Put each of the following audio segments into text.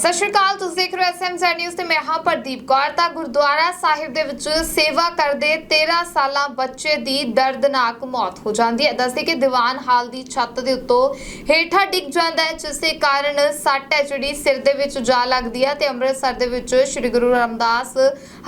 ਸਤਿ ਸ਼੍ਰੀ ਅਕਾਲ, ਤੁਸੀਂ ਦੇਖ ਰਹੇ ਹੋ ਐਸਐਮਜ਼ੈਡ ਨਿਊਜ਼ ਤੇ ਮੈਂ ਹਾਂ ਪ੍ਰਦੀਪ ਕੌਰ। ਤਾਂ ਗੁਰਦੁਆਰਾ ਸਾਹਿਬ ਦੇ ਵਿੱਚ ਸੇਵਾ ਕਰਦੇ 13 ਸਾਲਾਂ ਬੱਚੇ ਦੀ ਦਰਦਨਾਕ ਮੌਤ ਹੋ ਜਾਂਦੀ ਹੈ। ਦੱਸਦੇ ਕਿ ਦੀਵਾਨ ਹਾਲ ਦੀ ਛੱਤ ਦੇ ਉੱਤੋਂ ਹੇਠਾਂ ਡਿੱਗ ਜਾਂਦਾ ਹੈ, ਜਿਸ ਦੇ ਕਾਰਨ ਸੱਟ ਹੈ ਜਿਹੜੀ ਸਿਰ ਦੇ ਵਿੱਚ ਜਾ ਲੱਗਦੀ ਹੈ ਤੇ ਅੰਮ੍ਰਿਤਸਰ ਦੇ ਵਿੱਚ ਸ੍ਰੀ ਗੁਰੂ ਰਾਮਦਾਸ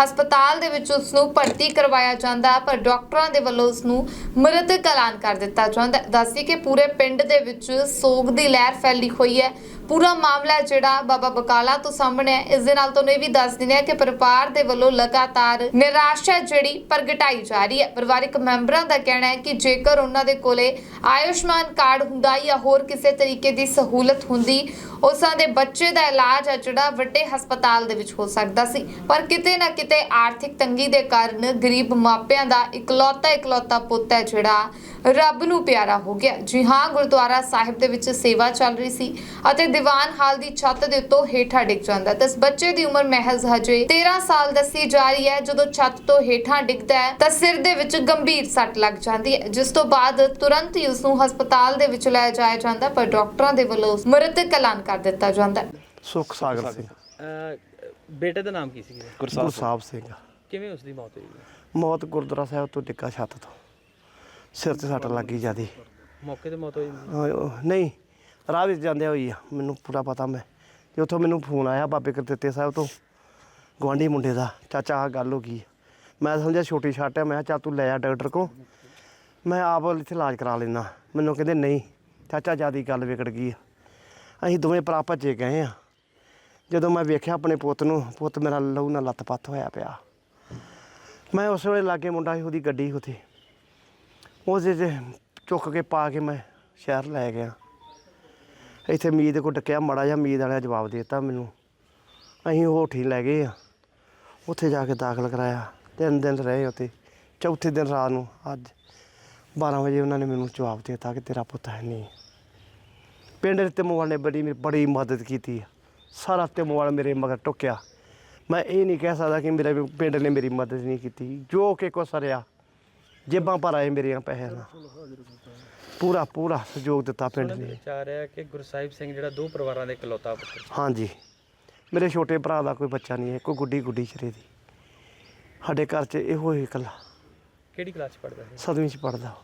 ਹਸਪਤਾਲ ਦੇ ਵਿੱਚ ਉਸ ਨੂੰ ਭਰਤੀ ਕਰਵਾਇਆ ਜਾਂਦਾ ਪਰ ਡਾਕਟਰਾਂ ਦੇ ਵੱਲੋਂ ਉਸ ਨੂੰ ਮ੍ਰਿਤਕ ਐਲਾਨ ਕਰ ਦਿੱਤਾ ਜਾਂਦਾ ਹੈ। ਦੱਸਦੇ ਕਿ ਪੂਰੇ ਪਿੰਡ ਦੇ ਵਿੱਚ ਸੋਗ ਦੀ ਲਹਿਰ ਫੈਲੀ ਹੋਈ ਹੈ। ਪੂਰਾ ਮਾਮਲਾ ਜਿਹੜਾ ਬਾਬਾ ਬਕਾਲਾ ਤੋਂ ਸਾਹਮਣੇ ਹੈ ਇਸ ਦੇ ਨਾਲ ਤੁਹਾਨੂੰ ਇਹ ਵੀ ਦੱਸ ਦਿੰਦੇ ਹਾਂ ਕਿ ਪਰਿਵਾਰ ਦੇ ਵੱਲੋਂ ਲਗਾਤਾਰ ਨਿਰਾਸ਼ਾ ਜਿਹੜੀ ਪ੍ਰਗਟਾਈ ਜਾ ਰਹੀ ਹੈ। ਪਰਿਵਾਰਕ ਮੈਂਬਰਾਂ ਦਾ ਕਹਿਣਾ ਹੈ ਕਿ ਜੇਕਰ ਉਹਨਾਂ ਦੇ ਕੋਲੇ ਆਯੁਸ਼ਮਾਨ ਕਾਰਡ ਹੁੰਦਾ ਜਾਂ ਹੋਰ ਕਿਸੇ ਤਰੀਕੇ ਦੀ ਸਹੂਲਤ ਹੁੰਦੀ, ਉਸਾਂ ਦੇ ਬੱਚੇ ਦਾ ਇਲਾਜ ਹੈ ਜਿਹੜਾ ਵੱਡੇ ਹਸਪਤਾਲ ਦੇ ਵਿੱਚ ਹੋ ਸਕਦਾ ਸੀ। ਪਰ ਕਿਤੇ ਨਾ ਕਿਤੇ ਆਰਥਿਕ ਤੰਗੀ ਦੇ ਕਾਰਨ ਗਰੀਬ ਮਾਪਿਆਂ ਦਾ ਇਕਲੌਤਾ ਇਕਲੌਤਾ ਪੁੱਤ ਹੈ ਜਿਹੜਾ ਰੱਬ ਨੂੰ ਪਿਆਰਾ ਹੋ ਗਿਆ। ਜੀ ਹਾਂ ਗੁਰਦੁਆਰਾ ਸਾਹਿਬ ਦੇ ਵਿੱਚ ਸੇਵਾ ਚੱਲ ਰਹੀ ਸੀ ਅਤੇ ਦੀਵਾਨ ਹਾਲ ਦੀ ਛੱਤ ਦੇ ਉੱਤੋਂ ਹੇਠਾਂ ਡਿੱਗ ਜਾਂਦਾ। ਤੇ ਇਸ ਬੱਚੇ ਦੀ ਉਮਰ ਮਹਿਜ਼ ਹਜੇ 13 ਸਾਲ ਦੱਸੀ ਜਾ ਰਹੀ ਹੈ। ਜਦੋਂ ਛੱਤ ਤੋਂ ਹੇਠਾਂ ਡਿੱਗਦਾ ਹੈ ਤਾਂ ਸਿਰ ਦੇ ਵਿੱਚ ਗੰਭੀਰ ਸੱਟ ਲੱਗ ਜਾਂਦੀ ਹੈ ਜਿਸ ਤੋਂ ਬਾਅਦ ਤੁਰੰਤ ਹੀ ਉਸ ਨੂੰ ਹਸਪਤਾਲ ਦੇ ਵਿੱਚ ਲੈ ਜਾਇਆ ਜਾਂਦਾ ਪਰ ਡਾਕਟਰਾਂ ਦੇ ਵੱਲੋਂ ਮ੍ਰਿਤਕ ਐਲਾਨ ਕਰ ਦਿੱਤਾ ਜਾਂਦਾ ਸੁਖ ਸਾਗਰ ਸਿੰਘ। ਅਹ ਬੇਟੇ ਦਾ ਨਾਮ ਕੀ ਸੀ? ਗੁਰਸਾਹਿਬ ਸਿੰਘ। ਕਿਵੇਂ ਉਸ ਦੀ ਮੌਤ ਹੋਈ? ਮੌਤ ਗੁਰਦੁਆਰਾ ਸਾਹਿਬ ਤੋਂ ਡਿੱਗਾ ਛੱਤ ਤੋਂ। ਸਿਰ ਤੇ ਸੱਟ ਲੱਗੀ ਜਿਆਦੀ। ਮੌਕੇ ਤੇ ਮੌਤ ਹੋਈ ਨਹੀਂ ਰਾਹ ਵਿੱਚ ਜਾਂਦੇ ਹੋਈ ਆ ਮੈਨੂੰ ਪੂਰਾ ਪਤਾ ਮੈਂ। ਤੇ ਉੱਥੋਂ ਮੈਨੂੰ ਫੋਨ ਆਇਆ ਬਾਬੇ ਕਰਤਿੱਤੇ ਸਾਹਿਬ ਤੋਂ ਗਵਾਂਢੀ ਮੁੰਡੇ ਦਾ ਚਾਚਾ ਆ ਗੱਲ ਹੋ ਗਈ। ਮੈਂ ਸਮਝਿਆ ਛੋਟੀ ਛੱਟ ਹੈ ਮੈਂ ਕਿਹਾ ਚੱਲ ਤੂੰ ਲੈ ਆ ਡਾਕਟਰ ਕੋ ਮੈਂ ਆਪ ਇੱਥੇ ਇਲਾਜ ਕਰਾ ਲੈਣਾ ਮੈਨੂੰ ਕਹਿੰਦੇ ਨਹੀਂ ਚਾਚਾ ਜਿਆਦੀ ਗੱਲ ਵਿਗੜ ਗਈ ਆ। ਅਸੀਂ ਦੋਵੇਂ ਭਰਾ ਭੱਜੇ ਗਏ ਆ। ਜਦੋਂ ਮੈਂ ਵੇਖਿਆ ਆਪਣੇ ਪੁੱਤ ਨੂੰ ਪੁੱਤ ਮੇਰਾ ਲਹੂ ਨਾਲ ਲੱਤ-ਪੱਤ ਹੋਇਆ ਪਿਆ। ਮੈਂ ਉਸ ਵੇਲੇ ਲਾਗੇ ਮੁੰਡਾ ਸੀ ਉਹਦੀ ਗੱਡੀ ਉੱਥੇ। ਉਹਦੇ 'ਚ ਚੁੱਕ ਕੇ ਪਾ ਕੇ ਮੈਂ ਸ਼ਹਿਰ ਲੈ ਗਿਆ। ਇੱਥੇ ਮੀਤ ਕੋ ਡੱਕਿਆ, ਮੜਾ ਜਿਹਾ ਮੀਤ ਵਾਲਿਆ ਜਵਾਬ ਦੇ ਦਿੱਤਾ ਮੈਨੂੰ। ਅਸੀਂ ਹੋਠੀ ਲੈ ਗਏ ਆ। ਉੱਥੇ ਜਾ ਕੇ ਦਾਖਲ ਕਰਾਇਆ। ਤਿੰਨ ਦਿਨ ਰਹੇ ਉੱਥੇ। ਚੌਥੇ ਦਿਨ ਰਾਤ ਨੂੰ ਅੱਜ 12 ਵਜੇ ਉਹਨਾਂ ਨੇ ਮੈਨੂੰ ਜਵਾਬ ਦੇ ਦਿੱਤਾ ਕਿ ਤੇਰਾ ਪੁੱਤ ਹੈ ਨਹੀਂ। ਪਿੰਡ ਤੇ ਤੇ ਨੇ ਬੜੀ ਮੇਰੀ ਬੜੀ ਮਦਦ ਕੀਤੀ ਸਾਰਾ ਤੇ ਮੋਬਾਈਲ ਮੇਰੇ ਮਗਰ ਟੁੱਕਿਆ। ਮੈਂ ਇਹ ਨਹੀਂ ਕਹਿ ਸਕਦਾ ਕਿ ਮੇਰੇ ਪਿੰਡ ਨੇ ਮੇਰੀ ਮਦਦ ਨਹੀਂ ਕੀਤੀ। ਜੋ ਕਿ ਕੋ ਸਰਿਆ। ਜੇਬਾਂ ਭਰ ਆਏ ਮੇਰੀਆਂ ਪੈਸੇ ਨਾਲ ਪੂਰਾ ਪੂਰਾ ਸਹਿਯੋਗ ਦਿੱਤਾ ਪਿੰਡ ਨੇ ਵਿੱਚ ਆ ਰਿਹਾ ਕਿ ਗੁਰਸਾਹਿਬ ਸਿੰਘ ਜਿਹੜਾ ਦੋ ਪਰਿਵਾਰਾਂ ਦੇ ਇਕਲੌਤਾ ਪੁੱਤਰ ਸੀ। ਹਾਂਜੀ। ਮੇਰੇ ਛੋਟੇ ਭਰਾ ਦਾ ਕੋਈ ਬੱਚਾ ਨਹੀਂ ਹੈ ਕੋਈ ਗੁੱਡੀ ਗੁੱਡੀ ਚਰੇ ਦੀ। ਸਾਡੇ ਘਰ 'ਚ ਇਹੋ ਹੀ ਇਕੱਲਾ। ਕਿਹੜੀ ਕਲਾਸ ਚ ਪੜਦਾ ਸੀ? ਸਦਵੀਂ 'ਚ ਪੜਦਾ